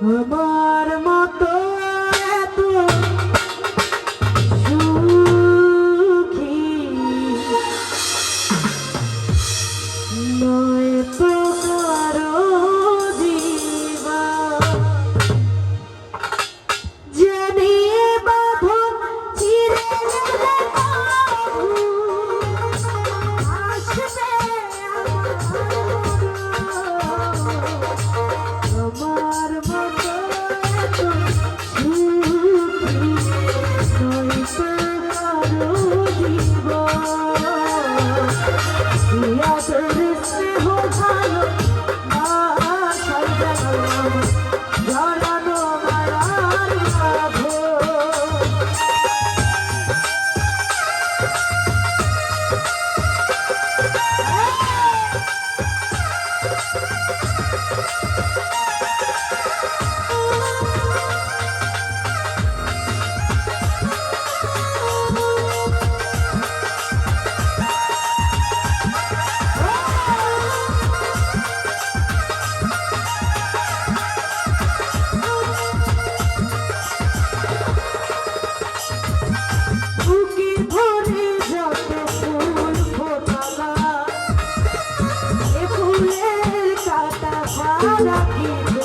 আমার মতো I love you.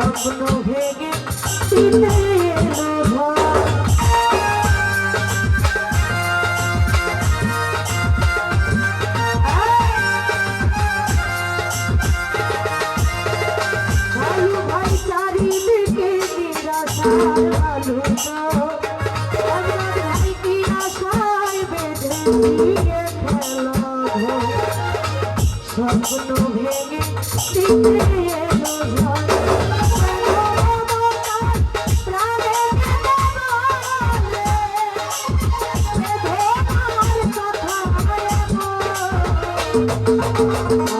স্বপ্ন ভেঙে তিনের স্বপ্ন ভেঙে Thank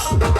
Uh-oh.